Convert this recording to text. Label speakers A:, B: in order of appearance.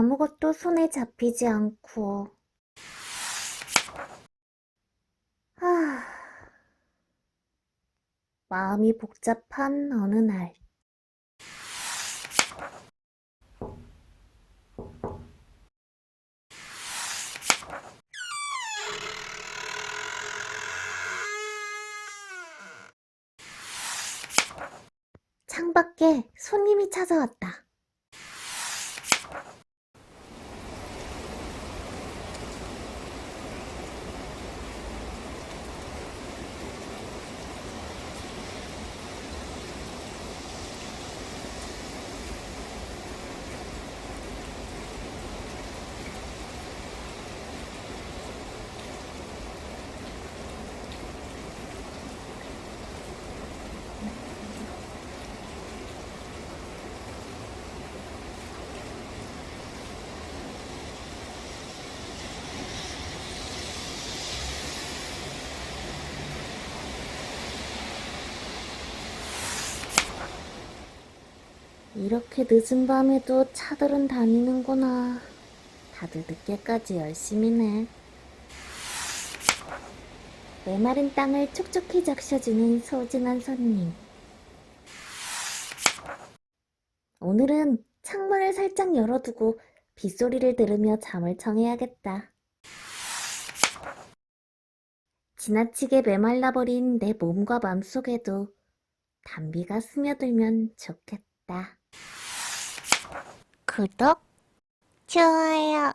A: 아무것도 손에 잡히지 않고. 하... 마음이 복잡한 어느 날. 창밖에 손님이 찾아왔다. 이렇게 늦은 밤에도 차들은 다니는구나. 다들 늦게까지 열심히네. 메마른 땅을 촉촉히 적셔주는 소중한 손님. 오늘은 창문을 살짝 열어두고 빗소리를 들으며 잠을 청해야겠다. 지나치게 메말라버린 내 몸과 맘속에도 담비가 스며들면 좋겠다. 구독, 좋아요.